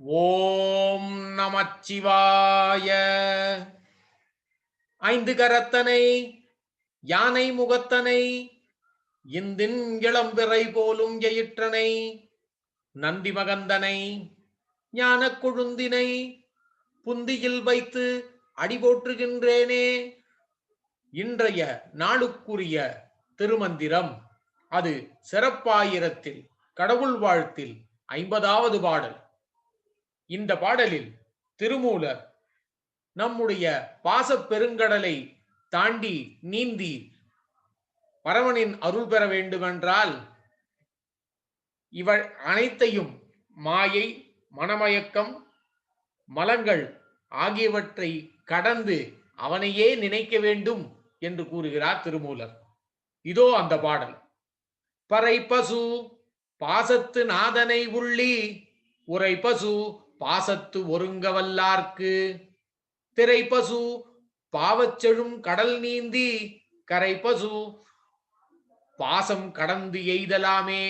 ஓம் நமச்சிவாய. ஐந்து கரத்தனை யானை முகத்தனை இந்தின் இளம்பிறை போலும் எயிற்றனை நந்தி மகந்தனை ஞான கொழுந்தினை புந்தியில் வைத்து அடிபோற்றுகின்றேனே இன்றைய நாளுக்குரிய திருமந்திரம் அது சிறப்பாயிரத்தில் கடவுள் வாழ்த்தில் ஐம்பதாவது பாடல். இந்த பாடலில் திருமூலர் நம்முடைய பாசப்பெருங்கடலை தாண்டி நீந்தி பரவனின் அருள் பெற வேண்டுமென்றால் இவள் அனைத்தையும் மாயை மனமயக்கம் மலங்கள் ஆகியவற்றை கடந்து அவனையே நினைக்க வேண்டும் என்று கூறுகிறார் திருமூலர். இதோ அந்த பாடல். பறை பசு பாசத்து நாதனை உள்ளி உரை பசு பாசத்து ஒருங்கவல்லார்க்கு. திரை பசு பாவச்செழும் கடல் நீந்தி கரை பசு பாசம் கடந்து எய்தலாமே.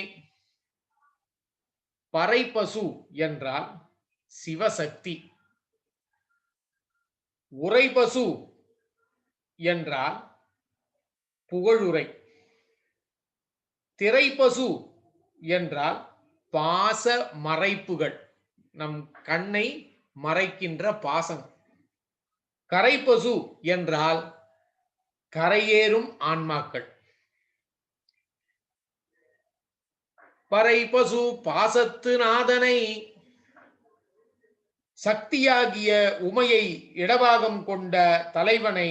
பறைப்பசு என்றால் சிவசக்தி. உரைபசு என்றால் புகழுரை திரைப்பசு என்றால் பாச மறைப்புகள். நம் கண்ணை மறைக்கின்ற பாசம். கரைப்பசு என்றால் கரையேறும் ஆன்மாக்கள். பறைபசு பாசத்து நாதனை சக்தியாகிய உமையை இடபாகம் கொண்ட தலைவனை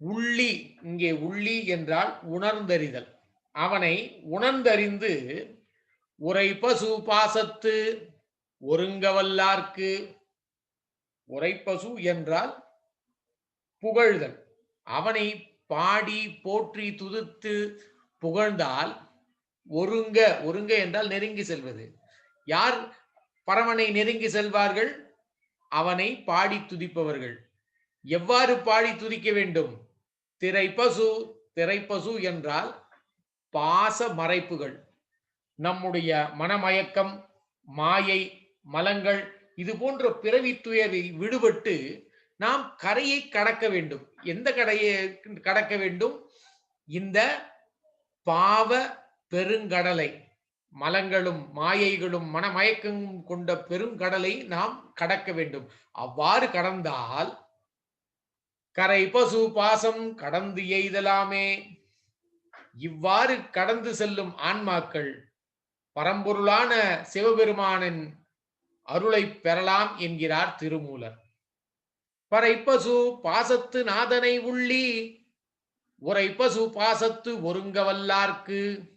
உள்ளி இங்கே உள்ளி என்றால் உணர்ந்தறிதல். அவனை உணர்ந்தறிந்து உரை பசு பாசத்து ஒருங்கவல்லார்க்கு. உரைப்பசு என்றால் புகழ்தல். அவனை பாடி போற்றி துதித்து புகழ்ந்தால் ஒருங்க ஒருங்க என்றால் நெருங்கி செல்வது. யார் பரமனை நெருங்கி செல்வார்கள்? அவனை பாடி துதிப்பவர்கள். எவ்வாறு பாடி துதிக்க வேண்டும்? திரைப்பசு திரைப்பசு என்றால் பாச மறைப்புகள். நம்முடைய மனமயக்கம் மாயை மலங்கள் இது போன்ற பிறவி துயரை விடுபட்டு நாம் கரையை கடக்க வேண்டும். எந்த கடையை கடக்க வேண்டும்? இந்த பாவ பெருங்கடலை மலங்களும் மாயைகளும் மனமயக்கமும் கொண்ட பெருங்கடலை நாம் கடக்க வேண்டும். அவ்வாறு கடந்தால் கரை பசு பாசம் கடந்து எய்தலாமே. இவ்வாறு கடந்து செல்லும் ஆன்மாக்கள் பரம்பொருளான சிவபெருமானின் அருளை பெறலாம் என்கிறார் திருமூலர். பறைப்பசு பாசத்து நாதனை உள்ளி உரைப்பசு பாசத்து ஒருங்கவல்லார்க்கு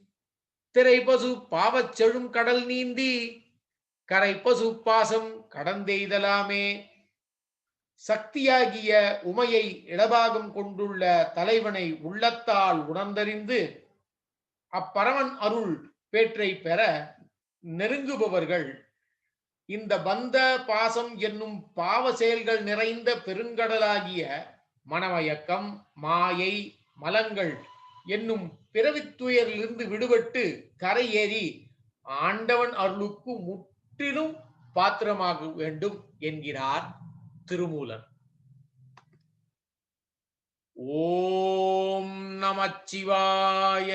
திரைப்பசு பாவச் செழும் கடல் நீந்தி கரைப்பசு பாசம் கடந்தெய்தலாமே. சக்தியாகிய உமையை இடபாகம் கொண்டுள்ள தலைவனை உள்ளத்தால் உணர்ந்தறிந்து அப்பரவன் அருள் பேற்றை பெற நெருங்குபவர்கள். இந்த பந்த பாசம் என்னும் பாவ செயல்கள் நிறைந்த பெருங்கடலாகிய மனமயக்கம் மாயை மலங்கள் என்னும் பிறவித்துயரிலிருந்து விடுபட்டு கரையேறி ஆண்டவன் அருளுக்கு முற்றிலும் பாத்திரமாக வேண்டும் என்கிறார் திருமூலன் ஓம் நமச்சிவாய.